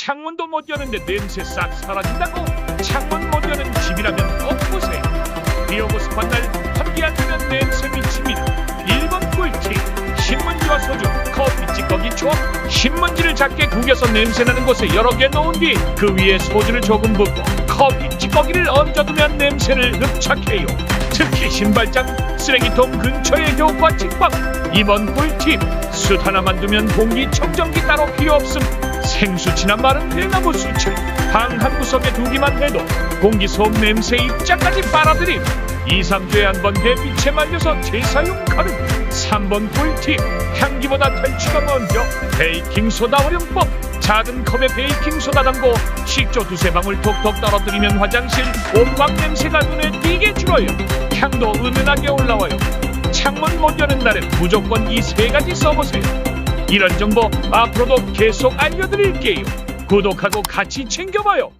창문도 못 여는데 냄새 싹 사라진다고? 창문 못 여는 집이라면 꼭 보세요. 비 오고 습한 날 환기 안 되면 냄새 미칩니다. 1번 꿀팁 신문지와 소주, 커피 찌꺼기 조합 신문지를 작게 구겨서 냄새나는 곳에 여러 개 놓은 뒤 그 위에 소주를 조금 붓고 커피 찌꺼기를 얹어두면 냄새를 흡착해요. 특히 신발장, 쓰레기통 근처의 효과 직방 2번 꿀팁 숯 하나 만 두면 공기청정기 따로 필요 없음 생수치나 마른 대나무 숯을 방한 구석에 두기만 해도 공기 소음 냄새 입자까지 빨아들임 2, 3주에 한번 햇빛에 말려서 재사용 가능. 3번 꿀팁 향기보다 탈취가 먼저. 베이킹소다 활용법 작은 컵에 베이킹소다 담고 식초 두세 방울 톡톡 떨어뜨리면 화장실 옷방 냄새가 눈에 띄게 줄어요. 향도 은은하게 올라와요. 창문 못 여는 날엔 무조건 이 세 가지 써보세요 이런 정보 앞으로도 계속 알려드릴게요 구독하고 같이 챙겨봐요